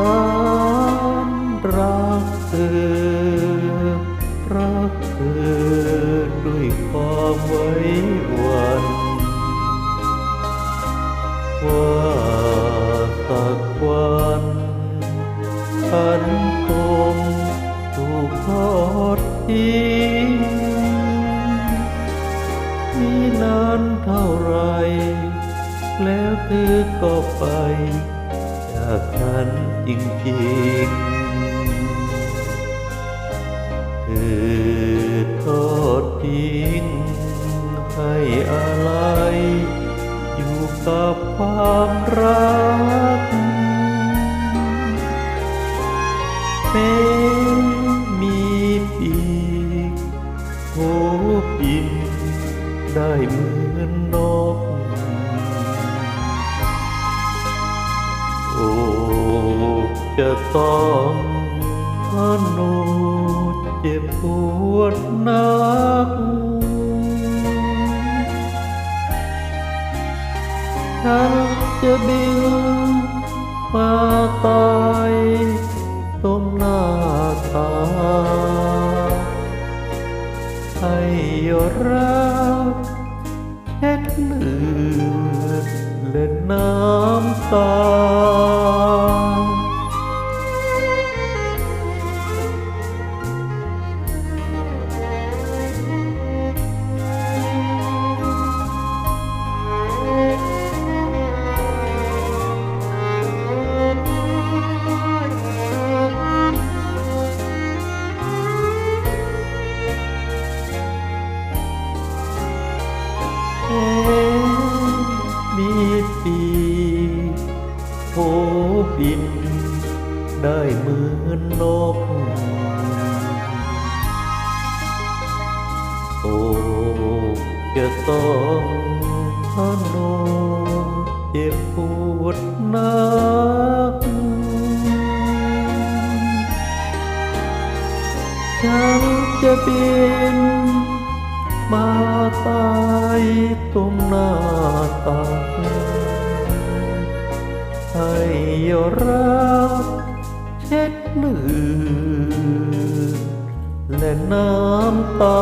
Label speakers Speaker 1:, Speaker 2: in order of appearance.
Speaker 1: ฉันรักเธอรักเธอด้วยความไว้วันว่าสักวันฉันคงถูกทอดทิ้งมีนานเท่าไร แล้วเธอก็ไป จากฉันจริงๆเธอทอดทิ้งให้อะไรอยู่กับความรักแม้มีปีกโผบินได้เหมือนนกโจะต้องทนเจ็บปวดนักฉันจะบินมาตายตรงหน้าตา ให้รักเช็ดเลือดและน้ำตา มีปีโผบิน ได้เหมือนนก โอ้จะต้องทนเจ็บปวดนักฉันจะบิน มาตายตรงหน้าตักให้รักเช็ดเลือและน้ำตา